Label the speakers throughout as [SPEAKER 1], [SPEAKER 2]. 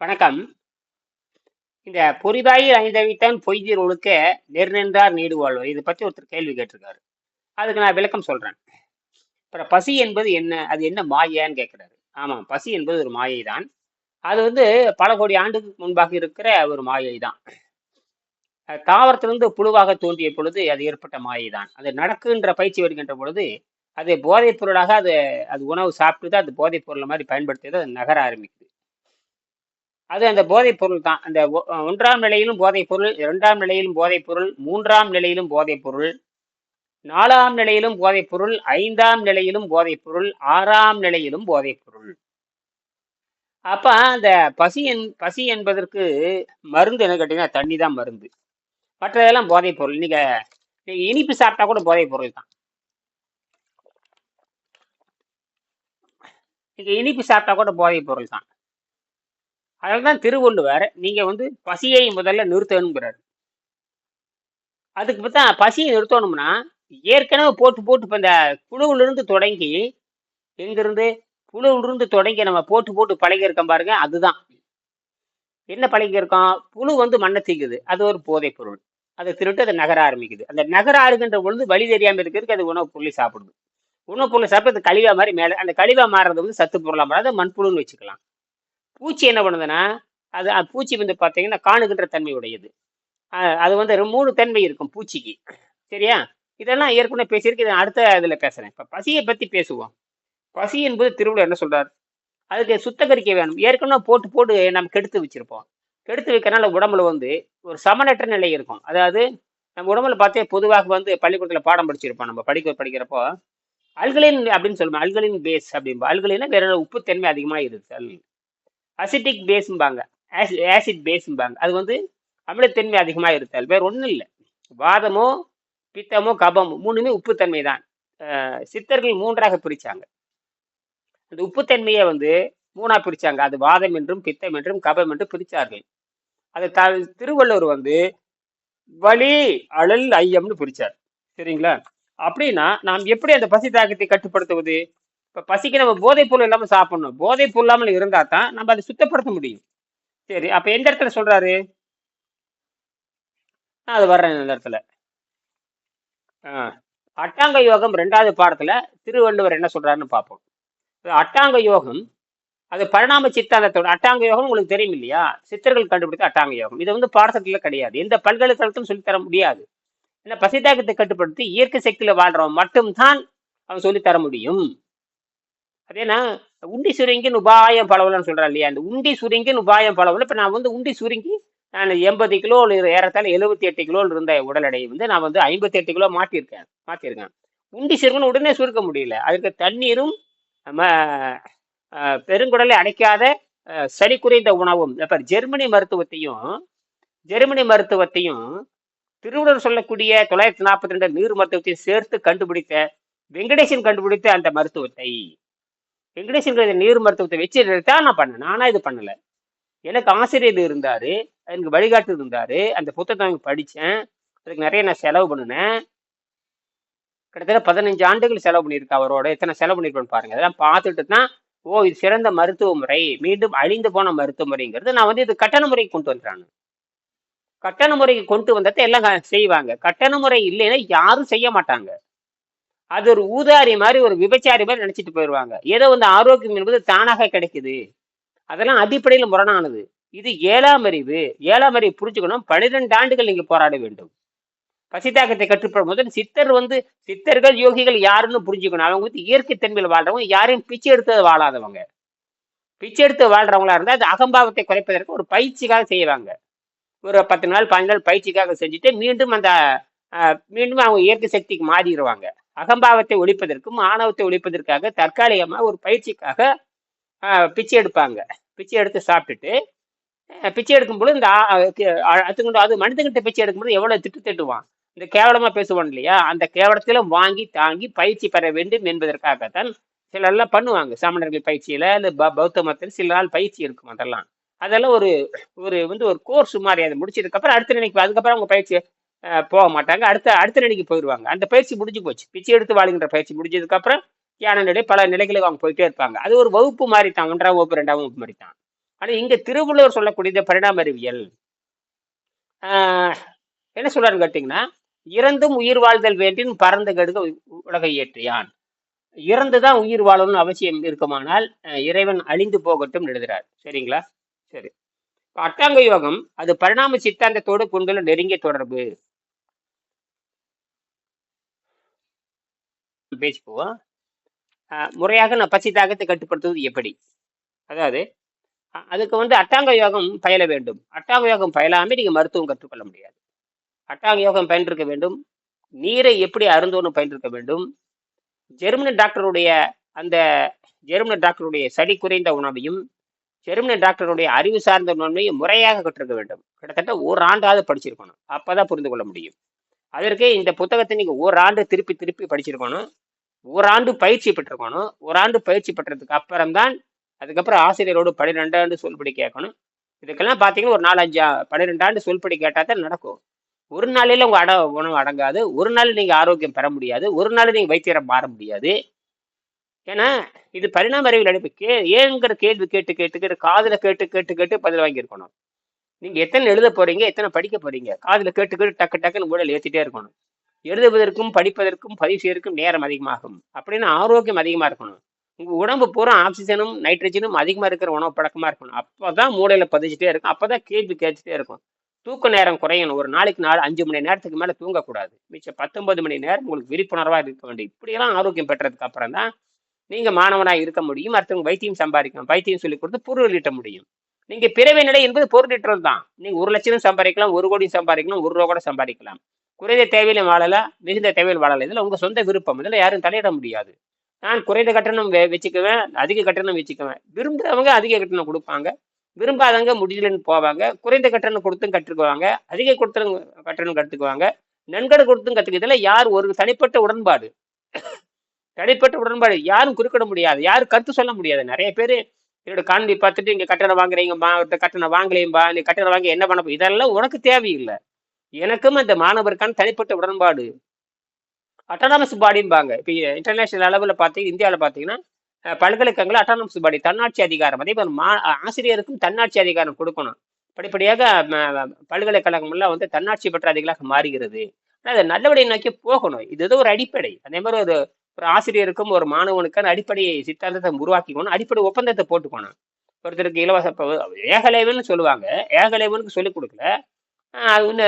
[SPEAKER 1] வணக்கம். இந்த பொரிதாயி ஐந்தவித்தான் பொய்தீர் ஒழுக்க நெருநின்றார் நீடு வாழ்வர் இதை பற்றி ஒருத்தர் கேள்வி கேட்டிருக்காரு. அதுக்கு நான் விளக்கம் சொல்கிறேன் அப்புறம் பசி என்பது என்ன? அது என்ன மாயான்னு கேட்குறாரு. ஆமாம் பசி என்பது ஒரு மாயை தான் அது வந்து பல கோடி ஆண்டுக்கு முன்பாக இருக்கிற ஒரு மாயை தான் அது தாவரத்திலிருந்து புழுவாக தோன்றிய பொழுது அது ஏற்பட்ட மாயை தான் அது நடக்குன்ற பயிற்சி வருகின்ற பொழுது அது போதைப் பொருளாக அது அது உணவு சாப்பிட்டு அது போதைப் பொருள் மாதிரி பயன்படுத்தியது அது நகர ஆரம்பிக்குது. அது அந்த போதைப் பொருள் தான். அந்த ஒ- ஒன்றாம் நிலையிலும் போதைப் பொருள் இரண்டாம் நிலையிலும் போதைப் பொருள் மூன்றாம் நிலையிலும் போதைப் பொருள் நாலாம் நிலையிலும் போதைப் பொருள் ஐந்தாம் நிலையிலும் போதைப் பொருள் ஆறாம் நிலையிலும் போதைப் பொருள் அப்ப அந்த பசி என் பசி என்பதற்கு மருந்து என்ன கேட்டீங்கன்னா தண்ணி தான் மருந்து. மற்றதெல்லாம் போதைப் பொருள் நீங்க நீங்க இனிப்பு சாப்பிட்டா கூட போதைப் பொருள் தான். நீங்க இனிப்பு சாப்பிட்டா கூட போதைப் பொருள் தான். அதனால தான் திருவள்ளுவர் நீங்க வந்து பசியை முதல்ல நிறுத்தணுங்கிறாரு. அதுக்கு பார்த்தா பசியை நிறுத்தணும்னா ஏற்கனவே போட்டு போட்டு இப்போ இந்த புழுவிலிருந்து தொடங்கி எங்கிருந்து? புழுவிலிருந்து தொடங்கி நம்ம போட்டு போட்டு பழகியிருக்கோம் பாருங்க அதுதான். என்ன பழகியிருக்கோம்? புழு வந்து மண்ணை தீக்குது. அது ஒரு போதைப் பொருள். அதை திருட்டு அது நகர ஆரம்பிக்குது. அந்த நகர ஆறுகின்ற பொழுது வழி தெரியாமல் இருக்கிறதுக்கு அது உணவு பொருளை சாப்பிடுது. உணவு பொருளை சாப்பிட்டு அது கழிவா மாதிரி மேலே அந்த கழிவா மாறுறது வந்து சத்து பொருளாக மாறாது. மண்புழுன்னு வச்சுக்கலாம். பூச்சி என்ன பண்ணுதுன்னா அது பூச்சி வந்து பார்த்தீங்கன்னா காணுகின்ற தன்மை உடையது. அது வந்து ஒரு மூணு தன்மை இருக்கும் பூச்சிக்கு. சரியா? இதெல்லாம் ஏற்கனவே பேசியிருக்கு. இதை அடுத்த இதில் பேசுகிறேன் இப்போ பசியை பற்றி பேசுவோம். பசி என்பது திருவிழா என்ன சொல்கிறார் அதுக்கு சுத்தகரிக்க வேணும். ஏற்கனவே போட்டு போட்டு நம்ம கெடுத்து வச்சிருப்போம். கெடுத்து வைக்கிறனால உடம்புல வந்து ஒரு சமனற்ற நிலை இருக்கும். அதாவது நம்ம உடம்புல பார்த்தே பொதுவாக வந்து பள்ளிக்கூடத்தில் பாடம் படிச்சிருப்போம். நம்ம படிக்க படிக்கிறப்போ அல்கலின் அப்படின்னு சொல்லுவோம். அல்கலின் பேஸ் அப்படிம்பா. அல்கலின்னா வேற உப்புத்தன்மை அதிகமாக இருத்தல் அசிட்டிக் பேஸும்பாங்க ஆசிட் பேஸும்பாங்க அது வந்து அமிலத்தன்மை அதிகமாக இருத்தால். வேறு ஒன்றும் இல்லை. வாதமோ பித்தமோ கபமோ மூணுமே உப்புத்தன்மை தான். சித்தர்கள் மூன்றாக பிரித்தாங்க அந்த உப்புத்தன்மையை வந்து மூணாக பிரித்தாங்க அது வாதம் என்றும் பித்தம் என்றும் கபம் என்றும் பிரித்தார்கள் அதை த திருவள்ளுவர் வந்து வலி அழல் ஐயம்னு பிரித்தார் சரிங்களா? அப்படின்னா நாம் எப்படி அந்த பசி தாக்கத்தை கட்டுப்படுத்துவது? இப்போ பசிக்கு நம்ம போதைப் பொருள் இல்லாமல் சாப்பிடணும். போதைப் பொருள் இல்லாமல் இருந்தால் தான் நம்ம அதை சுத்தப்படுத்த முடியும். சரி அப்போ எந்த இடத்துல சொல்கிறாரு நான் அது வர்றேன் இந்த இடத்துல. அட்டாங்க யோகம் ரெண்டாவது பாடத்தில் திருவள்ளுவர் என்ன சொல்கிறாருன்னு பார்ப்போம். அட்டாங்க யோகம் அது பரிணாம சித்தாந்தத்தோட அட்டாங்க யோகம் உங்களுக்கு தெரியும் இல்லையா? சித்தர்கள் கண்டுபிடித்த அட்டாங்க யோகம். இது வந்து பாடத்திட்டத்தில் கிடையாது. எந்த பல்கலைக்கழகத்திலும் சொல்லித் தர முடியாது. ஏன்னா பசிதாக்கத்தை கட்டுப்படுத்தி இயற்கை சக்தியில் வாழ்றவன் மட்டும்தான் அவன் சொல்லித்தர முடியும். அதேனா உண்டி சுருங்கின்னு உபாயம் பலவலன்னு சொல்கிறேன் இல்லையா? அந்த உண்டி சுருங்கின்னு உபாயம் பலவல இப்போ நான் வந்து உண்டி சுருங்கி நான் எண்பது கிலோ ஏறத்தாழ எழுபத்தி எட்டு கிலோ இருந்த உடல் எடையை வந்து நான் வந்து ஐம்பத்தி எட்டு கிலோ மாட்டியிருக்கேன் மாற்றியிருக்கேன் உண்டி சுருங்கன்னு உடனே சுருக்க முடியல. அதுக்கு தண்ணீரும் நம்ம பெருங்குடலை அடைக்காத சளி குறைந்த உணவும் இப்போ ஜெர்மனி மருத்துவத்தையும் ஜெர்மனி மருத்துவத்தையும் திருவள்ளுவர் சொல்லக்கூடிய தொள்ளாயிரத்தி நாற்பத்தி ரெண்டு நீர் மருத்துவத்தையும் சேர்த்து கண்டுபிடித்த வெங்கடேசன் கண்டுபிடித்த அந்த மருத்துவத்தை வெங்கடேசன் நீர் மருத்துவத்தை வச்சு தான் நான் பண்ணேன் நானா இது பண்ணல. எனக்கு ஆசிரியர் இருந்தாரு. எனக்கு வழிகாட்டு இருந்தாரு. அந்த புத்தகத்தை படித்தேன் அதுக்கு நிறைய நான் செலவு பண்ணினேன். கிட்டத்தட்ட பதினஞ்சு ஆண்டுகள் செலவு பண்ணியிருக்கேன் அவரோட. எத்தனை செலவு பண்ணியிருப்பேன்னு பாருங்க. அதெல்லாம் பார்த்துட்டு தான் ஓ இது சிறந்த மருத்துவ முறை மீண்டும் அழிந்து போன மருத்துவ முறைங்கிறது நான் வந்து இது கட்டண முறைக்கு கொண்டு வந்துட்டாங்க. கட்டண முறைக்கு கொண்டு வந்ததை எல்லாம் செய்வாங்க. கட்டண முறை இல்லைன்னா யாரும் செய்ய மாட்டாங்க. அது ஒரு ஊதாரி மாதிரி ஒரு விபச்சாரி மாதிரி நினைச்சிட்டு போயிடுவாங்க ஏதோ வந்து ஆரோக்கியம் என்பது தானாக கிடைக்குது. அதெல்லாம் அடிப்படையில் முரணானது. இது ஏழாம் அறிவு. ஏழாம் அறிவு புரிஞ்சுக்கணும். பன்னிரெண்டு ஆண்டுகள் நீங்க போராட வேண்டும். பசித்தாக்கத்தை கற்றுப்படும் முதல் சித்தர் வந்து சித்தர்கள் யோகிகள் யாருன்னு புரிஞ்சுக்கணும். அவங்க வந்து இயற்கை தன்மையில் வாழ்றவங்க யாரையும் பிச்சை எடுத்து வாழாதவங்க. பிச்சை எடுத்து வாழ்றவங்களா இருந்தால் அது அகம்பாவத்தை குறைப்பதற்கு ஒரு பயிற்சிக்காக செய்வாங்க. ஒரு பத்து நாள் பதினஞ்சு நாள் பயிற்சிக்காக செஞ்சுட்டு மீண்டும் அந்த மீண்டும் அவங்க இயற்கை சக்திக்கு மாறிடுவாங்க. அகம்பாவத்தை ஒழிப்பதற்கும் ஆணவத்தை ஒழிப்பதற்காக தற்காலிகமாக ஒரு பயிற்சிக்காக பிச்சை எடுப்பாங்க. பிச்சை எடுத்து சாப்பிட்டுட்டு பிச்சை எடுக்கும்பொழுது இந்த ஆ- அது மனிதன்கிட்ட பிச்சை எடுக்கும்போது எவ்வளோ திட்டு திட்டுவான்? இந்த கேவலமாக பேசுவான் இல்லையா? அந்த கேவலத்தில் வாங்கி தாங்கி பயிற்சி பெற வேண்டும் என்பதற்காகத்தான் சிலர்லாம் பண்ணுவாங்க. சாமணர்கள் பயிற்சியில் இந்த ப- பௌத்த மதத்தில் சில நாள் பயிற்சி இருக்கும் அதெல்லாம். அதெல்லாம் ஒரு ஒரு வந்து ஒரு கோர்ஸ் மாதிரி அதை முடிச்சதுக்கப்புறம் அடுத்த நிலைக்கு அதுக்கப்புறம் அவங்க பயிற்சி போக மாட்டாங்க அடுத்த அடுத்த நிலைக்கு போயிடுவாங்க. அந்த பயிற்சி முடிஞ்சு போச்சு. பிச்சை எடுத்து வாழுகின்ற பயிற்சி முடிஞ்சதுக்கு அப்புறம் தியான நிலை பல நிலைகளுக்கு அவங்க போயிட்டே இருப்பாங்க. அது ஒரு வகுப்பு மாதிரி தான் ஒன்றாம் வகுப்பு ரெண்டாம் வகுப்பு மாதிரி தான் ஆனால் இங்கே திருவள்ளுவர் சொல்லக்கூடியது பரிணாம அறிவியல் என்ன சொல்றாருன்னு கேட்டிங்கன்னா இறந்தும் உயிர் வாழ்தல் வேண்டின் பறந்து கெடுக்க உலகை ஏற்றியான் இறந்துதான் உயிர் வாழணும்னு அவசியம் இருக்குமானால் இறைவன் அழிந்து போகட்டும் எழுதுறார். சரிங்களா? சரி. அட்டாங்க யோகம் அது பரிணாம சித்தாந்தத்தோடு கொண்டுள்ள நெருங்கிய தொடர்பு. பேசிக்குவோம் முறையாக நான் பசி தாகத்தை கட்டுப்படுத்துவது எப்படி? அதாவது அதுக்கு வந்து அட்டாங்க யோகம் பயில வேண்டும். அட்டாங்க யோகம் பயிலாமல் நீங்கள் மருத்துவம் கற்றுக்கொள்ள முடியாது. அட்டாங்க யோகம் பயின்றிருக்க வேண்டும். நீரை எப்படி அருந்தோன்னு பயின்றிருக்க வேண்டும். ஜெர்மனி டாக்டருடைய அந்த ஜெர்மனி டாக்டருடைய சளி குறைந்த உணவையும் ஜெர்மனி டாக்டருடைய அறிவு சார்ந்த உணவையும் முறையாக கற்றிருக்க வேண்டும். கிட்டத்தட்ட ஒரு ஆண்டாவது படிச்சிருக்கணும். அப்போ தான் புரிந்து கொள்ள முடியும். அதற்கு இந்த புத்தகத்தை நீங்கள் ஒரு ஆண்டு திருப்பி திருப்பி படிச்சிருக்கணும். ஒரு ஆண்டு பயிற்சி பெற்றிருக்கணும். ஆண்டு பயிற்சி பெற்றதுக்கு அப்புறம்தான் அதுக்கப்புறம் ஆசிரியரோடு பன்னிரெண்டாண்டு சொல்படி கேட்கணும். இதுக்கெல்லாம் பார்த்தீங்கன்னா ஒரு நாலஞ்சு ஆ- பன்னிரெண்டாண்டு சொல்படி கேட்டால் தான் நடக்கும். ஒரு நாளில் உங்கள் அட உணவு அடங்காது. ஒரு நாள் நீங்கள் ஆரோக்கியம் பெற முடியாது. ஒரு நாள் நீங்கள் வைத்தியரை மாற முடியாது. ஏன்னா இது பரிணாம அறிவியல் அடிப்பு கே ஏங்கிற கேள்வி கேட்டு கேட்டு கேட்டு காதில் கேட்டு கேட்டு கேட்டு பதில் வாங்கியிருக்கணும். நீங்கள் எத்தனை எழுத போறீங்க எத்தனை படிக்க போகிறீங்க காதில் கேட்டு கேட்டு டக்கு டக்குன்னு உடல் ஏற்றிட்டே இருக்கணும். எழுதுவதற்கும் படிப்பதற்கும் பதிவு செய்வதற்கும் நேரம் அதிகமாகும். அப்படின்னு ஆரோக்கியம் அதிகமா இருக்கணும். உங்க உடம்பு பூரா ஆக்சிஜனும் நைட்ரஜனும் அதிகமா இருக்கிற உணவு பழக்கமா இருக்கணும். அப்பதான் மூளையில் பதிச்சுட்டே இருக்கும். அப்பதான் கேள்வி கேட்டுட்டே இருக்கும். தூக்க நேரம் குறையணும். ஒரு நாளைக்கு நாலு அஞ்சு மணி நேரத்துக்கு மேல தூங்கக்கூடாது. மிச்சம் பத்தொன்பது மணி நேரம் உங்களுக்கு விழிப்புணர்வா இருக்க வேண்டும். இப்படியெல்லாம் ஆரோக்கியம் பெற்றதுக்கு அப்புறம் தான் நீங்க மாணவனா இருக்க முடியும். அடுத்தவங்க வைத்தியம் சம்பாதிக்கணும். வைத்தியம் சொல்லி கொடுத்து பொருள் முடியும். நீங்க பிறவை நிலை என்பது பொருள் தான் நீங்க ஒரு லட்சம் சம்பாதிக்கலாம் ஒரு கோடி சம்பாதிக்கலாம் ஒரு ரூபா கூட சம்பாதிக்கலாம். குறைந்த தேவையிலும் வாழலாம் மிகுந்த தேவையில் வாழலை. இதில் உங்கள் சொந்த விருப்பம். இதில் யாரும் தலையிட முடியாது. நான் குறைந்த கட்டணம் வெ- வச்சுக்குவேன் அதிக கட்டணம் வச்சுக்குவேன். விரும்புகிறவங்க அதிக கட்டணம் கொடுப்பாங்க. விரும்பாதவங்க முடியலன்னு போவாங்க. குறைந்த கட்டணம் கொடுத்தும் கற்றுக்குவாங்க. அதிக கொடுத்தும் கட்டணம் கற்றுக்குவாங்க. நன்கொடை கொடுத்தும் கற்றுக்கிறதுல யார் ஒரு தனிப்பட்ட உடன்பாடு. தனிப்பட்ட உடன்பாடு. யாரும் குறுக்கிட முடியாது. யாரும் கருத்து சொல்ல முடியாது. நிறைய பேர் என்னோட காணொலி பார்த்துட்டு இங்கே கட்டணம் வாங்குறீங்கம்மா ஒருத்தர் கட்டணம் வாங்கலையும்பா நீ கட்டணம் வாங்கி என்ன பண்ண இதெல்லாம் உனக்கு தேவையில்லை. எனக்கும் அந்த மாணவருக்கான தனிப்பட்ட உடன்பாடு. அட்டானமஸ் பாடிம்பாங்க இப்போ இன்டர்நேஷனல் அளவில் பார்த்தீங்க இந்தியாவில் பார்த்தீங்கன்னா பல்கலைக்கழகங்கள் அட்டானமஸ் பாடி தன்னாட்சி அதிகாரம். அதே மாதிரி மா ஆசிரியருக்கும் தன்னாட்சி அதிகாரம் கொடுக்கணும். படிப்படியாக பல்கலைக்கழகம்லாம் வந்து தன்னாட்சி பெற்ற அதிகளாக மாறுகிறது. ஆனால் அது நல்லபடியை நோக்கி போகணும். இது ஏதோ ஒரு அடிப்படை. அதே மாதிரி ஒரு ஒரு ஆசிரியருக்கும் ஒரு மாணவனுக்கான அடிப்படை சித்தாந்தத்தை உருவாக்கிக்கணும். அடிப்படை ஒப்பந்தத்தை போட்டுக்கணும். ஒருத்தருக்கு இலவச ஏகலைவன் சொல்லுவாங்க. ஏகலைவனுக்கு சொல்லிக் கொடுக்கல. அது ஒன்று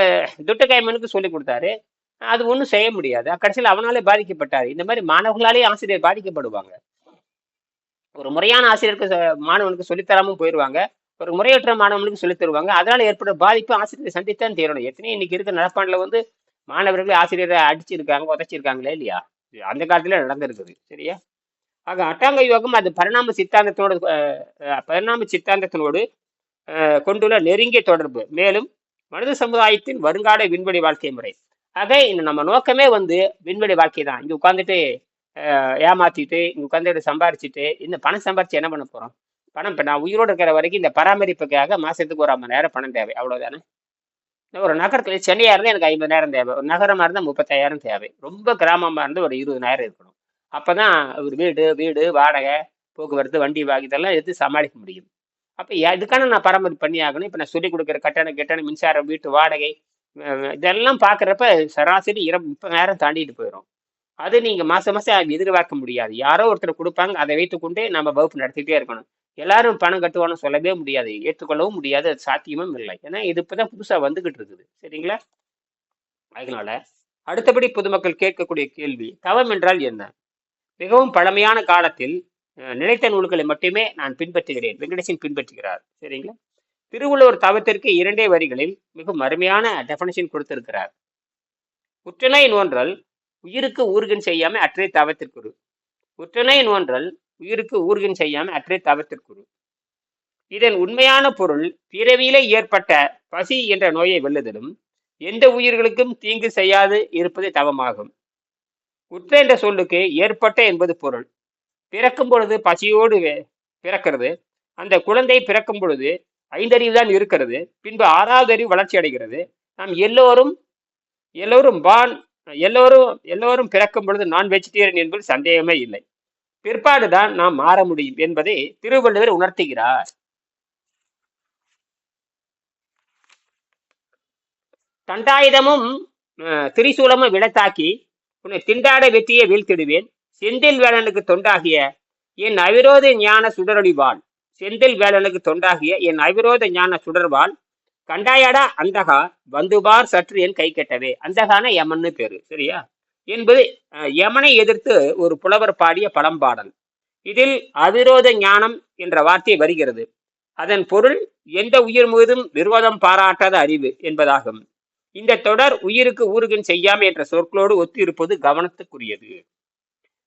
[SPEAKER 1] துட்டக்காயமனுக்கு சொல்லிக் கொடுத்தாரு. அது ஒன்றும் செய்ய முடியாது. கடைசியில் அவனாலே பாதிக்கப்பட்டார். இந்த மாதிரி மாணவர்களாலே ஆசிரியர் பாதிக்கப்படுவாங்க. ஒரு முறையான ஆசிரியருக்கு மாணவனுக்கு சொல்லித்தராமல் போயிடுவாங்க ஒரு முறையற்ற மாணவனுக்கு சொல்லித் தருவாங்க. அதனால ஏற்பட்ட பாதிப்பு ஆசிரியரை சந்தித்தான் தீரணும். எத்தனை இன்னைக்கு இருக்க நடப்பாண்டில் வந்து மாணவர்களை ஆசிரியரை அடிச்சிருக்காங்க உதைச்சிருக்காங்களே இல்லையா? அந்த காலத்துல நடந்திருக்குது. சரியா? ஆக அட்டாங்க யோகம் அது பரிணாம சித்தாந்தத்தோடு பரிணாம சித்தாந்தத்தினோடு கொண்டுள்ள நெருங்கிய தொடர்பு. மேலும் மனித சமுதாயத்தின் வருங்கால விண்வெளி வாழ்க்கை முறை. ஆக இந்த நம்ம நோக்கமே வந்து விண்வெளி வாழ்க்கை தான். இங்க உட்காந்துட்டு ஏமாத்திட்டு இங்க உட்காந்துட்டு சம்பாரிச்சுட்டு இந்த பணம் சம்பாரிச்சு என்ன பண்ண போறோம்? பணம் இப்ப நான் உயிரோடு இருக்கிற வரைக்கும் இந்த பராமரிப்புக்காக மாசத்துக்கு ஒரு ஐம்பது நேரம் பணம் தேவை. அவ்வளவுதானே? ஒரு நகரத்துல சென்னையா இருந்தா எனக்கு ஐம்பதாயிரம் தேவை. ஒரு நகரமா இருந்தா முப்பத்தாயிரம் தேவை. ரொம்ப கிராமமா இருந்தா ஒரு இருபதாயிரம் இருக்கணும். அப்பதான் ஒரு வீடு வீடு வாடகை போக்குவரத்து வண்டி வாங்கி இதெல்லாம் எடுத்து சமாளிக்க முடியும். அப்போ இதுக்கான நான் பராமரிப்பு பண்ணி ஆகணும் இப்போ நான் சொல்லிக் கொடுக்குற கட்டணம் கட்டணம் மின்சாரம் வீட்டு வாடகை இதெல்லாம் பார்க்குறப்ப சராசரி இர முப்பதாயிரம் தாண்டிட்டு போயிடும் அது நீங்கள் மாதம் மாதம் எதிர்பார்க்க முடியாது. யாரோ ஒருத்தர் கொடுப்பாங்க அதை வைத்துக்கொண்டே நம்ம வகுப்பு நடத்திட்டே இருக்கணும். எல்லாரும் பணம் கட்டுவான்னு சொல்லவே முடியாது. ஏற்றுக்கொள்ளவும் முடியாது. அது சாத்தியமும் இல்லை. ஏன்னா இது இப்போ தான் புதுசாக வந்துகிட்டு இருக்குது. சரிங்களா? அதனால அடுத்தபடி பொதுமக்கள் கேட்கக்கூடிய கேள்வி தவம் என்றால் என்ன? மிகவும் பழமையான காலத்தில் நிலைத்த நூல்களை மட்டுமே நான் பின்பற்றுகிறேன். வெங்கடேசன் பின்பற்றுகிறார். சரிங்களா? திருவள்ளுவர் தவத்திற்கு இரண்டே வரிகளில் மிகவும் அருமையான டெஃபனேஷன் கொடுத்திருக்கிறார். உற்றனை நோன்றல் உயிருக்கு ஊர்கன் செய்யாம அற்றே தவத்திற்குரு. உற்றனை நோன்றல் உயிருக்கு ஊர்கன் செய்யாம அற்றே தவத்திற்குரு. இதன் உண்மையான பொருள் பிறவியிலே ஏற்பட்ட பசி என்ற நோயை வெல்லுதலும் எந்த உயிர்களுக்கும் தீங்கு செய்யாது இருப்பது தவமாகும். உற்ற என்ற சொல்லுக்கு ஏற்பட்ட என்பது பொருள். பிறக்கும் பொழுது பசியோடு பிறக்கிறது. அந்த குழந்தை பிறக்கும் பொழுது ஐந்தறிவு தான் இருக்கிறது. பின்பு ஆறாவது அறிவு வளர்ச்சி அடைகிறது. நாம் எல்லோரும் எல்லோரும் வான் எல்லோரும் எல்லோரும் பிறக்கும் பொழுது நான் வெஜிடேரியன் என்பது சந்தேகமே இல்லை. பிற்பாடுதான் நாம் மாற முடியும் என்பதை திருவள்ளுவர் உணர்த்துகிறார். தண்டாயுதமும் திரிசூலமும் விளத்தாக்கி உன்னை திண்டாட வெற்றியை வீழ்த்திடுவேன். செந்தில் வேலனுக்கு தொண்டாகிய என் அவிரோத ஞான சுடரொளிவாள் செந்தில் வேலனுக்கு தொண்டாகிய என் அவிரோத ஞான சுடர்வாள் கண்டாயடா அந்தகா வந்துபார் சற்று என் கை கெட்டவே. அந்தகான யமன்னு பேரு சரியா? என்பது யமனை எதிர்த்து ஒரு புலவர் பாடிய பழம்பாடல் இதில் அவிரோத ஞானம் என்ற வார்த்தை வருகிறது. அதன் பொருள் எந்த உயிர் முழுதும் விரோதம் பாராட்டாத அறிவு என்பதாகும். இந்த தொடர் உயிருக்கு ஊருகின் செய்யாமை என்ற சொற்களோடு ஒத்து இருப்பது கவனத்துக்குரியது.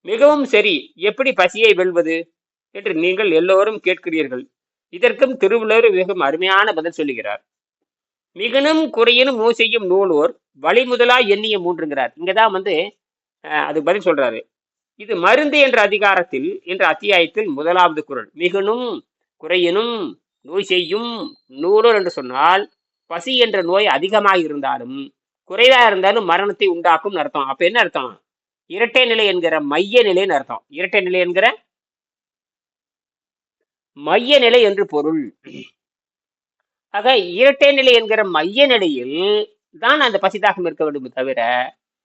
[SPEAKER 1] மிகவும் சரி. எப்படி பசியை வெல்வது? என்று நீங்கள் எல்லோரும் கேட்கிறீர்கள். இதற்கும் திருவள்ளுவர் மிகவும் அருமையான பதில் சொல்லுகிறார். மிகனும் குறையினும் மூசையும் செய்யும் நூலோர் வழிமுதலாய் எண்ணிய மூன்றுங்கிறார். இங்கதான் வந்து அது பதில் சொல்றாரு. இது மருந்து என்ற அதிகாரத்தில் என்ற அத்தியாயத்தில் முதலாவது குரல். மிகனும் குறையினும் நோய் செய்யும் நூலோர் என்று சொன்னால் பசி என்ற நோய் அதிகமாக இருந்தாலும் குறைவா இருந்தாலும் மரணத்தை உண்டாக்கும் அர்த்தம். அப்ப என்ன அர்த்தம்? இரட்டை நிலை என்கிற மைய நிலைன்னு அர்த்தம். இரட்டை நிலை என்கிற மைய நிலை என்று பொருள். ஆக இரட்டை நிலை என்கிற மைய நிலையில் தான் அந்த பசிதாகம் இருக்க வேண்டும் தவிர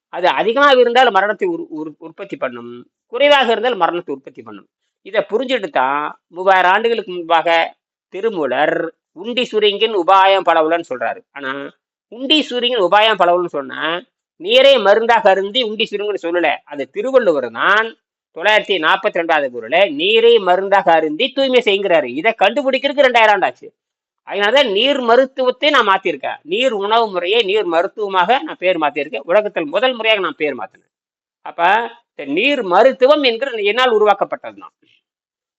[SPEAKER 1] அது அதிகமாக இருந்தால் மரணத்தை உரு- உற்பத்தி பண்ணும். குறைவாக இருந்தால் மரணத்தை உற்பத்தி பண்ணும். இதை புரிஞ்சுட்டு தான் மூவாயிரம் ஆண்டுகளுக்கு முன்பாக திருமூலர் உண்டி சுரிங்கின் உபாயம் பலவுலன்னு சொல்றாரு. ஆனா உண்டி சுரிங்கின் உபாயம் பலவுலன்னு சொன்னா நீரே மருந்தாக அருந்தி உண்டி சுருங்குன்னு சொல்லல. அது திருவள்ளுவர் தான் தொள்ளாயிரத்தி நாற்பத்தி ரெண்டாவது குரல நீரை மருந்தாக அருந்தி தூய்மை செய்கிறாரு. இதை கண்டுபிடிக்கிறதுக்கு ரெண்டாயிரம் ஆண்டாச்சு அதனாலதான் நீர் மருத்துவத்தை நான் மாத்திருக்கேன். நீர் உணவு முறையை நீர் மருத்துவமாக நான் பேர் மாத்திருக்கேன். உலகத்தில் முதல் முறையாக நான் பேர் மாத்தினேன். அப்ப இந்த நீர் மருத்துவம் என்கிற என்னால் உருவாக்கப்பட்டது தான்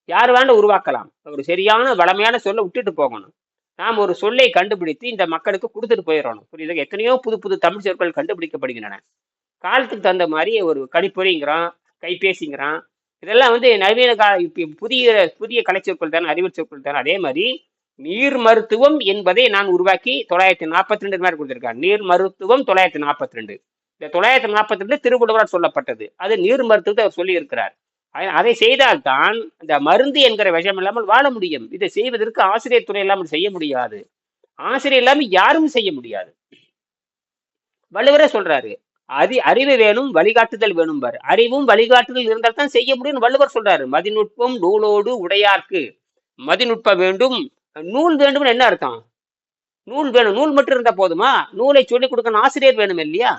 [SPEAKER 1] யார் வேண்டாம் உருவாக்கலாம். ஒரு சரியான வளமையான சொல்ல விட்டுட்டு போகணும். நாம் ஒரு சொல்லை கண்டுபிடித்து இந்த மக்களுக்கு கொடுத்துட்டு போயிடணும். புரியுது? எத்தனையோ புது புது தமிழ் சொற்கள் கண்டுபிடிக்கப்படுகின்றன. காலத்துக்கு தகுந்த மாதிரி ஒரு கணிப்பொறிங்கிறான் கைபேசிங்கிறான். இதெல்லாம் வந்து நவீன கால இப்ப புதிய புதிய கலைச்சொற்கள் தானே அறிவு சொற்கள் தானே. அதே மாதிரி நீர் மருத்துவம் என்பதை நான் உருவாக்கி தொள்ளாயிரத்தி நாற்பத்தி ரெண்டு மாதிரி கொடுத்திருக்கேன் நீர் மருத்துவம் தொள்ளாயிரத்தி நாற்பத்தி ரெண்டு இந்த தொள்ளாயிரத்தி நாற்பத்தி ரெண்டு திருவள்ளுவரால் சொல்லப்பட்டது. அது நீர் மருத்துவத்தை அவர் சொல்லியிருக்கிறார். அதை செய்தால்தான் இந்த மருந்து என்கிற விஷயம் இல்லாமல் வாழ முடியும். இதை செய்வதற்கு ஆசிரியர் துறை இல்லாமல் செய்ய முடியாது. ஆசிரியர் இல்லாமல் யாரும் செய்ய முடியாது. வள்ளுவரே சொல்றாரு அறி அறிவு வேணும் வழிகாட்டுதல் வேணும் பாரு. அறிவும் வழிகாட்டுதல் இருந்தால் தான் செய்ய முடியும் வள்ளுவர் சொல்றாரு. மதிநுட்பம் நூலோடு உடையார்க்கு. மதிநுட்பம் வேண்டும் நூல் வேண்டும்னு என்ன அர்த்தம்? நூல் வேணும் நூல் மட்டும் இருந்தா போதுமா? நூலை சொல்லிக் கொடுக்கணும் ஆசிரியர் வேணும் இல்லையா?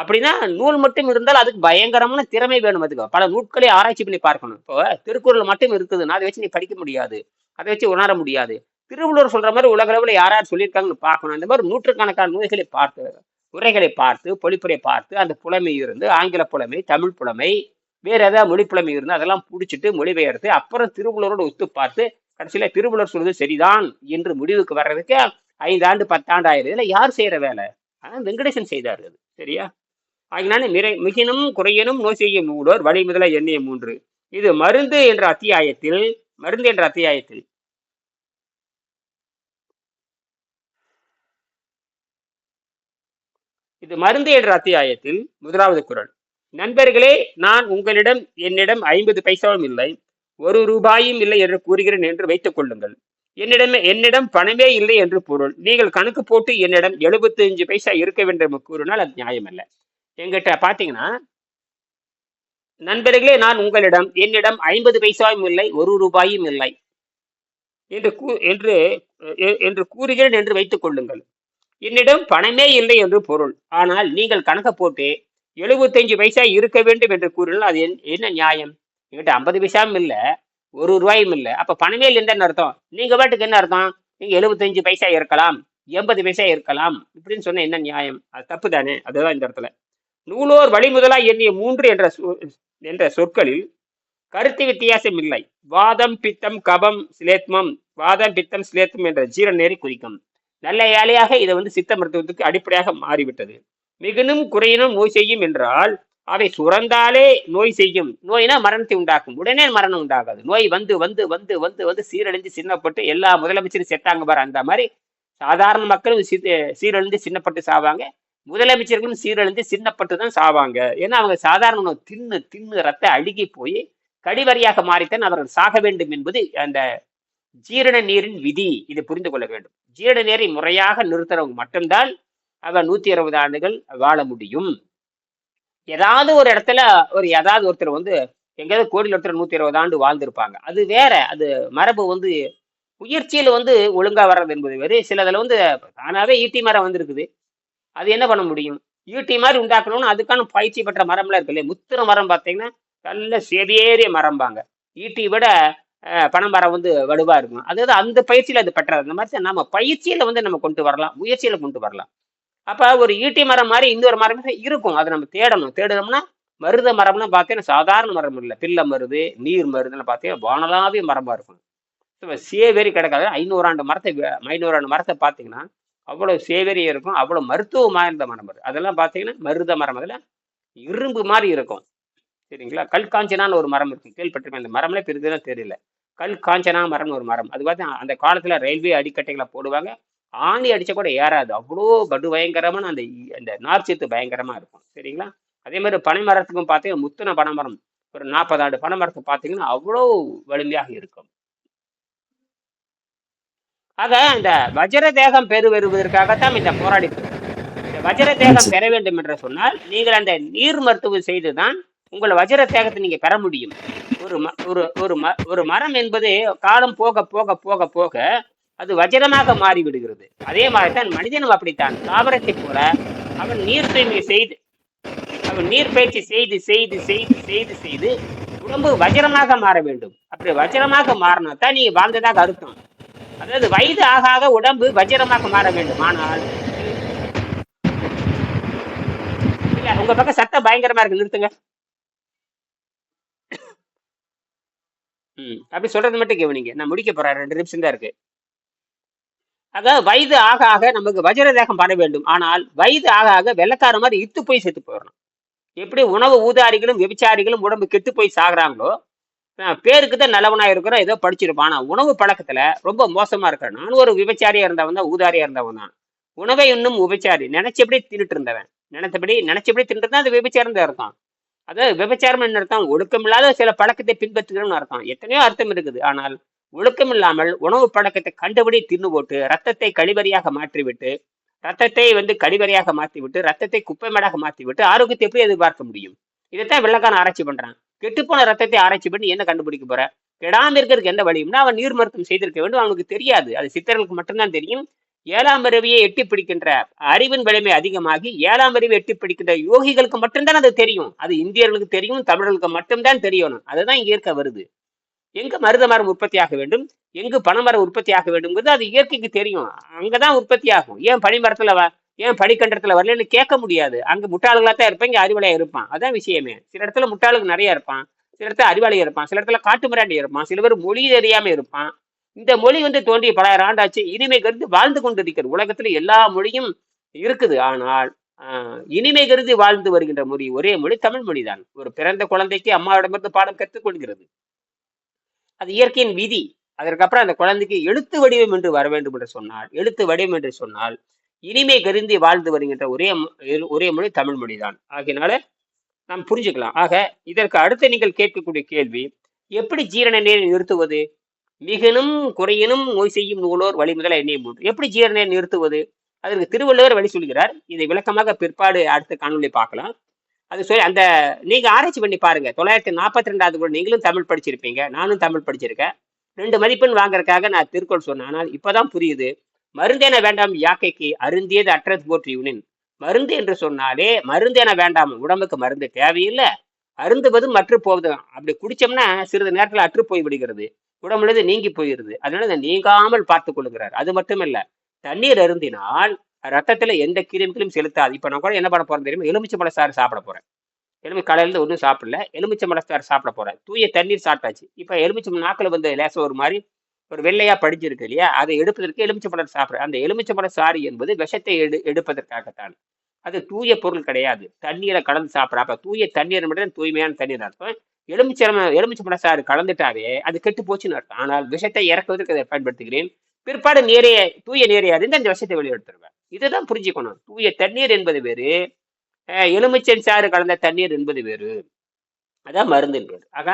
[SPEAKER 1] அப்படின்னா நூல் மட்டும் இருந்தால் அதுக்கு பயங்கரமான திறமை வேணும் அதுக்கு. பல நூட்களை ஆராய்ச்சி பண்ணி பார்க்கணும். இப்போ திருக்குறள் மட்டும் இருக்குதுன்னா அதை வச்சு நீ படிக்க முடியாது. அதை வச்சு உணர முடியாது. திருவள்ளுவர் சொல்ற மாதிரி உலகளவில் யார் யார் சொல்லியிருக்காங்கன்னு பார்க்கணும். இந்த மாதிரி நூற்றுக்கணக்கான நூல்களை பார்த்து உரைகளை பார்த்து பொழிப்புரை பார்த்து அந்த புலமை இருந்து ஆங்கில புலமை தமிழ் புலமை வேற ஏதாவது மொழி புலமை இருந்து அதெல்லாம் பிடிச்சிட்டு மொழிபெயர்த்து அப்புறம் திருவள்ளுவரோட ஒத்து பார்த்து கடைசியில திருவள்ளுவர் சொல்றது சரிதான் என்று முடிவுக்கு வர்றதுக்கு ஐந்தாண்டு பத்தாண்டு ஆயிரம் இல்லை யார் செய்யற வேலை? ஆனால் வெங்கடேசன் செய்தார் அது. சரியா? ஆகினால மிரை மிகினும் குறையனும் நோய் செய்யும் மூடோர் வழி முதல எண்ணிய மூன்று. இது மருந்து என்ற அத்தியாயத்தில் மருந்து என்ற அத்தியாயத்தில். இது மருந்து என்ற அத்தியாயத்தில் முதலாவது குரல். நண்பர்களே நான் உங்களிடம் என்னிடம் ஐம்பது பைசாவும் இல்லை. ஒரு ரூபாயும் இல்லை என்று கூறுகிறேன் என்று வைத்துக் கொள்ளுங்கள். என்னிடம் என்னிடம் பணமே இல்லை என்று பொருள். நீங்கள் கணக்கு போட்டு என்னிடம் 75 பைசா இருக்க வேண்டும் என்று கூறினால் அது நியாயம் அல்ல எங்கிட்ட பார்த்தீங்கன்னா நண்பர்களே நான் உங்களிடம் என்னிடம் ஐம்பது பைசாவும் இல்லை ஒரு ரூபாயும் இல்லை. என்று கூ என்று என்று கூறுகிறேன் என்று வைத்துக் கொள்ளுங்கள். என்னிடம் பணமே இல்லை என்று பொருள். ஆனால் நீங்கள் கணக்கை போட்டு 75 பைசா இருக்க வேண்டும் என்று கூறினால் அது என்- என்ன நியாயம்? என்கிட்ட ஐம்பது பைசாவும் இல்லை ஒரு ரூபாயும் இல்லை. அப்போ பணமே இல்லைன்னு அர்த்தம்? நீங்கள் பாட்டுக்கு என்ன அர்த்தம்? நீங்கள் எழுபத்தஞ்சு பைசா இருக்கலாம் எண்பது பைசா இருக்கலாம். இப்படின்னு சொன்ன என்ன நியாயம்? அது தப்பு தானே? அதுதான் இந்த இடத்துல. நூலோர் வழிமுதலாய் எண்ணிய மூன்று என்ற சொ- என்ற சொற்களில் கருத்து வித்தியாசம் இல்லை. வாதம் பித்தம் கபம் சிலேத்மம் வாதம் பித்தம் சிலேத்மம் என்ற ஜீரண நேரி குறிக்கும். நல்ல ஏழையாக இதை வந்து சித்த மருத்துவத்துக்கு அடிப்படையாக மாறிவிட்டது. மிகுனும் குறையினும் நோய் செய்யும் என்றால் அவை சுரந்தாலே நோய் செய்யும். நோய்னா மரணத்தை உண்டாக்கும். உடனே மரணம் உண்டாகாது. நோய் வந்து வந்து வந்து வந்து வந்து சீரழிஞ்சு சின்னப்பட்டு எல்லா முதலமைச்சரும் செத்தாங்க பாரு அந்த மாதிரி. சாதாரண மக்களும் சி- சீரழிந்து சின்னப்பட்டு சாவாங்க. முதலமைச்சர்களும் சீரழிந்து சின்னப்பட்டு தான் சாவாங்க. ஏன்னா அவங்க சாதாரண உணவு தின்னு தின்னு ரத்த அழுகி போய் கடிவரியாக மாறித்தான் அவர்கள் சாக வேண்டும் என்பது அந்த ஜீரண நீரின் விதி. இதை புரிந்து கொள்ள வேண்டும். ஜீரண நீரை முறையாக நிறுத்துறவங்க மட்டும்தான் அவர் நூத்தி இருபது ஆண்டுகள் வாழ முடியும். ஏதாவது ஒரு இடத்துல ஒரு ஏதாவது ஒருத்தர் வந்து எங்கேயாவது கோடியில் ஒருத்தர் நூத்தி இருபது ஆண்டு வாழ்ந்திருப்பாங்க. அது வேற. அது மரபு வந்து முயற்சியில் வந்து ஒழுங்கா வர்றது என்பது வேறு. சிலதுல வந்து தானாவே ஈட்டி மரம் வந்திருக்குது. அது என்ன பண்ண முடியும்? ஈட்டி மாதிரி உண்டாக்கணும்னு அதுக்கான பயிற்சி பெற்ற மரம்லாம் இருக்கு இல்லையா? முத்திர மரம் பார்த்தீங்கன்னா நல்ல செவேறிய மரம்பாங்க. ஈட்டி விட பனை மரம் வந்து வலுவா இருக்கும். அதாவது அந்த பயிற்சியில் அது பெற்றது அந்த மாதிரி தான் நம்ம பயிற்சியில வந்து நம்ம கொண்டு வரலாம். முயற்சியில கொண்டு வரலாம். அப்ப ஒரு ஈட்டி மரம் மாதிரி இன்னொரு மரமே இருக்கும். அதை நம்ம தேடணும். தேடணும்னா மருத மரம்லாம் பார்த்தீங்கன்னா சாதாரண மரம் இல்லை. பில்ல மருது நீர் மருதுன்னு பார்த்தீங்கன்னா வானலாவிய மரமா இருக்கும். இப்ப சேவேரி கிடக்காது. ஐநூறாண்டு மரத்தை ஐநூறாண்டு மரத்தை பார்த்தீங்கன்னா அவ்வளோ சேவரியம் இருக்கும் அவ்வளோ மருத்துவமாக இருந்த மரம் அது. அதெல்லாம் பார்த்தீங்கன்னா மருத மரம். அதில் இரும்பு மாதிரி இருக்கும். சரிங்களா? கல் காஞ்சனான்னு ஒரு மரம் இருக்கும். கேள்விப்பட்டிருக்கேன் அந்த மரம்லாம் பெரிதெல்லாம் தெரியல. கல் காஞ்சனா மரம்னு ஒரு மரம். அது பார்த்து அந்த காலத்தில் ரயில்வே அடிக்கட்டைகளை போடுவாங்க. ஆணி அடிச்சா கூட ஏறாது. அவ்வளோ படு பயங்கரமான அந்த அந்த நார்ச்சத்து பயங்கரமாக இருக்கும். சரிங்களா? அதே மாதிரி பனை மரத்துக்கும் பார்த்தீங்கன்னா முத்துன பனை மரம். ஒரு நாற்பது ஆண்டு பனை மரத்தை பார்த்தீங்கன்னா அவ்வளோ வலிமையாக இருக்கும். ஆக இந்த வஜர தேகம் பெறு வருவதற்காகத்தான் இந்த போராடி இந்த வஜர தேகம் பெற வேண்டும் என்று சொன்னால் நீங்கள் அந்த நீர் மருத்துவம் செய்துதான் உங்கள் வஜர தேகத்தை நீங்க பெற முடியும். ஒரு ஒரு ஒரு ம ஒரு மரம் என்பது காலம் போக போக போக போக அது வஜரமாக மாறி விடுகிறது அதே மாதிரி தான் மனிதனும் அப்படித்தான். தாவரத்தை போல அவன் நீர் தூய்மை செய்து அவன் நீர் பயிற்சி செய்து செய்து செய்து செய்து செய்து உடம்பு வஜரமாக மாற வேண்டும். அப்படி வஜரமாக மாறினா தான் நீ வாழ்ந்ததாக அர்த்தம். அதாவது வயது ஆக ஆக உடம்பு வஜ்ரமாக மாற வேண்டும். ஆனால் இல்ல உங்க பக்கம் சத்தம் பயங்கரமா இருக்கு. நிறுத்துங்க. ம் அப்படி சொல்றது மட்டும் கவனிங்க. நான் முடிக்க போறேன். ரெண்டு நிமிஷம் தான் இருக்கு. அதாவது வயது ஆக ஆக நமக்கு வஜ்ர தேகம் பட வேண்டும். ஆனால் வயது ஆக ஆக வெள்ளக்கார மாதிரி இத்து போய் செத்து போயிடணும் எப்படி உணவு ஊதாரிகளும் விபச்சாரிகளும் உடம்பு கெட்டு போய் சாகுறாங்களோ பேருக்கு தான் நல்லவனா இருக்கிறோம் ஏதோ படிச்சிருப்பான். ஆனா உணவு பழக்கத்துல ரொம்ப மோசமா இருக்கிற நானும் ஒரு விபச்சாரியா இருந்தவன் தான் ஊதாரியா இருந்தவன் தான். உணவை இன்னும் விபச்சாரி நினைச்சபடி தின்னுட்டு இருந்தவன். நினைத்தபடி நினைச்சபடி தின்னுட்டு தான் அது விபச்சாரம் தான் இருக்கும் அதாவது விபச்சாரம் என்ன அர்த்தம்? ஒழுக்கமில்லாத சில பழக்கத்தை பின்பற்றுகிறோம்னு அர்த்தம். எத்தனையோ அர்த்தம் இருக்குது. ஆனால் ஒழுக்கம் இல்லாமல் உணவு பழக்கத்தை கண்டபடி தின்னு போட்டு ரத்தத்தை கழிவறையாக மாற்றிவிட்டு ரத்தத்தை வந்து கழிவறையாக மாற்றிவிட்டு ரத்தத்தை குப்பை மேடாக மாற்றிவிட்டு ஆரோக்கியத்தை எப்படி எதிர்பார்க்க முடியும்? இதைத்தான் வெள்ளக்காரன் ஆராய்ச்சி பண்றான். கெட்டுப்போன ரத்தத்தை ஆராய்ச்சி பண்ணி என்ன கண்டுபிடிக்க போற? கெடாம இருக்கிறதுக்கு எந்த வழியும்னா அவன் நீர் மருத்துவம் செய்திருக்க வேண்டும். அவனுக்கு தெரியாது. அது சித்தர்களுக்கு மட்டும்தான் தெரியும். ஏழாம் அறிவையை எட்டி பிடிக்கின்ற அறிவின் வலிமை அதிகமாகி ஏழாம் அறிவை எட்டி பிடிக்கின்ற யோகிகளுக்கு மட்டும்தான் அது தெரியும். அது இந்தியர்களுக்கு தெரியும் தமிழர்களுக்கு மட்டும்தான் தெரியணும். அதுதான் இயற்கை வருது. எங்க மருத மரம் உற்பத்தி ஆக வேண்டும்? எங்கு பனைமரம் உற்பத்தி ஆக வேண்டும்ங்கிறது அது இயற்கைக்கு தெரியும். அங்கதான் உற்பத்தி ஆகும் ஏன் பனிமரத்துல ஏன் பனிக்கண்டத்துல வரலன்னு கேட்க முடியாது. அங்கே முட்டாளுகளா தான் இருப்பான் இங்கே அறிவாளியாக இருப்பான். அதான் விஷயமே. சில இடத்துல முட்டாளுக்கு நிறைய இருப்பான் சில இடத்துல அறிவாளியாக இருப்பான் சில இடத்துல காட்டு மிராண்டி இருப்பான் சில பேர் மொழி தெரியாமல் இருப்பான். இந்த மொழி வந்து தோன்றிய பலாயிரம் ஆண்டாச்சு. இனிமை கருதி வாழ்ந்து கொண்டிருக்கிறது. உலகத்துல எல்லா மொழியும் இருக்குது. ஆனால் ஆஹ், இனிமை கருதி வாழ்ந்து வருகின்ற மொழி ஒரே மொழி தமிழ் மொழிதான். ஒரு பிறந்த குழந்தைக்கு அம்மாவிடமிருந்து பாடம் கற்றுக்கொள்கிறது அது இயற்கையின் விதி. அதற்கப்புறம் அந்த குழந்தைக்கு எழுத்து வடிவம் என்று வர வேண்டும் என்று சொன்னால் எழுத்து வடிவம் என்று சொன்னால் இனிமை கருந்தி வாழ்ந்து வருகின்ற ஒரே ஒரே மொழி தமிழ் மொழிதான். ஆகையினால நாம் புரிஞ்சுக்கலாம். ஆக இதற்கு அடுத்து நீங்கள் கேட்கக்கூடிய கேள்வி எப்படி ஜீரண நீரை நிறுத்துவது? மிகனும் குறையினும் நோய் செய்யும் நூலோர் வழிமுதல எண்ணெய் மூன்று. எப்படி ஜீரண நிறுத்துவது? அதற்கு திருவள்ளுவர் வழி சொல்கிறார். இதை விளக்கமாக பிற்பாடு அடுத்த காணொலி பார்க்கலாம். அது சொல்லி அந்த நீங்க ஆராய்ச்சி பண்ணி பாருங்க. தொள்ளாயிரத்தி நாற்பத்தி ரெண்டாவது கூட நீங்களும் தமிழ் படிச்சிருப்பீங்க. நானும் தமிழ் படிச்சிருக்கேன். ரெண்டு மதிப்பெண் வாங்குறதுக்காக நான் திருக்குறள் சொன்னேன். ஆனால் இப்போதான் புரியுது. மருந்தேன வேண்டாம் யாக்கைக்கு அருந்தியது அற்றது போற்றி யுனின் மருந்து என்று சொன்னாலே மருந்தேன வேண்டாம் உடம்புக்கு மருந்து தேவையில்லை. அருந்துவதும் அற்று போவது அப்படி குடிச்சோம்னா சிறிது நேரத்தில் அற்று போய் விடுகிறது. உடம்புலது நீங்கி போயிருது. அதனால அதை நீங்காமல் பார்த்து கொள்ளுகிறார் அது மட்டும் இல்லை தண்ணீர் அருந்தினால் ரத்தத்துல எந்த கிருமிகளும் செலுத்தாது. இப்போ நான் கூட என்ன பண்ண போறேன் தெரியுமா? எலுமிச்சம்பழ சாறு சாப்பிட போறேன். எலுமி காலையிலேருந்து ஒன்றும் சாப்பிடல. எலுமிச்சம்பழ சாறு சாப்பிட போறேன். தூய தண்ணீர் சாப்பிட்டாச்சு. இப்போ எலுமிச்சம் நாக்கில் வந்து லேசம் ஒரு மாதிரி ஒரு வெள்ளையா படிஞ்சிருக்கு இல்லையா? அதை எடுப்பதற்கு எலுமிச்சம்பழம் சாப்பிட்ற அந்த எலுமிச்சைப்பழம் சாறு என்பது விஷத்தை எடு எடுப்பதற்காகத்தான். அது தூய பொருள் கிடையாது. தண்ணீரை கலந்து சாப்பிட்ற அப்ப தூய தண்ணீர் மட்டும் தூய்மையான தண்ணீர் அர்த்தம் எலுமிச்சம் எலுமிச்சம்பழ சாறு கலந்துட்டாவே அது கெட்டு போச்சுன்னு அர்த்தம். ஆனால் விஷத்தை இறக்குவதற்கு அதை பயன்படுத்துகிறேன். பிற்பாடு நேரைய தூய நீரை அறிந்து அந்த விஷத்தை வெளியெடுத்துருவேன். இதுதான் புரிஞ்சுக்கணும். தூய தண்ணீர் என்பது வேறு எலுமிச்சன் சாறு கலந்த தண்ணீர் என்பது வேறு. அதான் மருந்து பேர் ஆக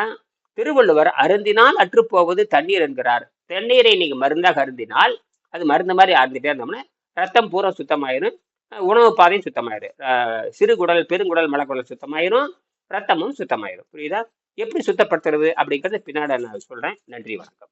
[SPEAKER 1] திருவள்ளுவர் அருந்தினால் அற்றுப்போவது தண்ணீர் என்கிறார். தண்ணீரை நீங்கள் மருந்தாக அருந்தினால் அது மருந்து மாதிரி அருந்திட்டே இருந்தோம்னா ரத்தம் பூரா சுத்தமாயிரும் உணவு பாதையும் சுத்தமாயிரும் சிறுகுடல் பெருங்குடல் மலக்குடல் சுத்தமாயிரும் ரத்தமும் சுத்தமாயிரும். புரியுதா? எப்படி சுத்தப்படுத்துறது அப்படிங்கிறது பின்னாடி நான் சொல்கிறேன் நன்றி வணக்கம்.